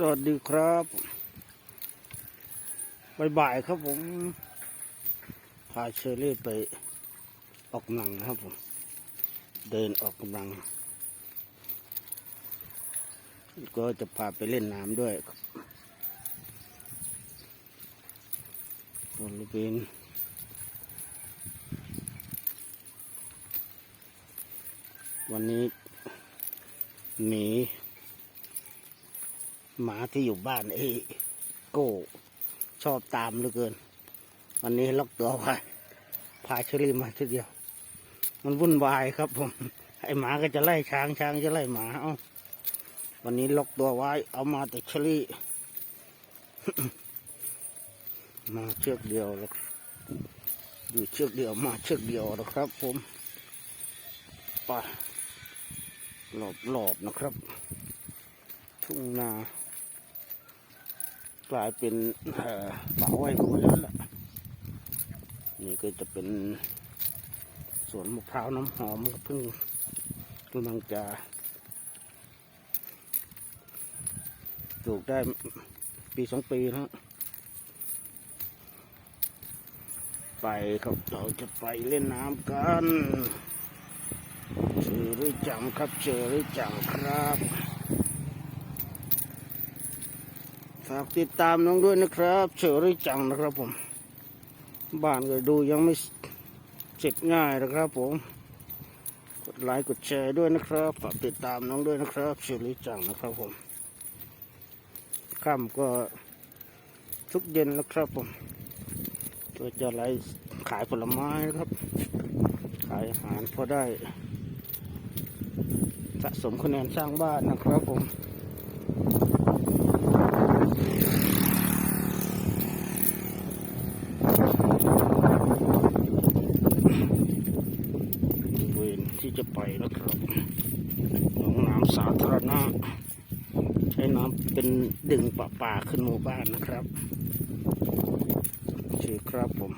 สวัสดีครับบ่ายๆครับผม พาเชอรี่ไปออกกำลังนะครับผม เดินออกกำลัง ก็จะพาไปเล่นน้ำด้วยครับบริเวณวันนี้หมี หมาที่อยู่บ้านไอ้โก้ชอบตามเหลือเกิน วันนี้ล็อกตัวไว้พาเชอรี่มาทีเดียว มันวุ่นวายครับผม ไอ้หมาก็จะไล่ช้างช้างจะไล่หมาเอาวันนี้ล็อกตัวไว้ เอามาแต่เชอรี่ มาเชือกเดียวแล้วอยู่เชือกเดียวมาเชือกเดียวนะครับ ผมไปหลบหลบนะครับ ทุ่งนา กลายเป็นเอ่อป่าไว้หมดแล้วล่ะนี่ก็จะเป็นสวนมะพร้าวน้ำหอมเพิ่งกำลังจะปลูกได้ปีสองปีแล้วไปครับเราจะไปเล่นน้ำกันเจอหรือจังครับเจอหรือจังครับ ฝากติดตามน้องด้วยนะครับเชอรี่จังนะครับผม บ้านก็ดูยังไม่เสร็จง่ายนะครับผม กดไลค์กดแชร์ด้วยนะครับฝากติดตามน้องด้วยนะครับเชอรี่จังนะครับผมค่ำก็ทุกเย็นนะครับผมก็จะไลฟ์ขายผลไม้นะครับ ขายอาหารพอได้สะสมคะแนนสร้างบ้านนะครับผม บริเว ณที่จะไปนะครับหนองน้ำสาธารณะใช้น้ำเป็นดึงป่าป่าขึ้นหมู่บ้านนะครับชื่อครับผม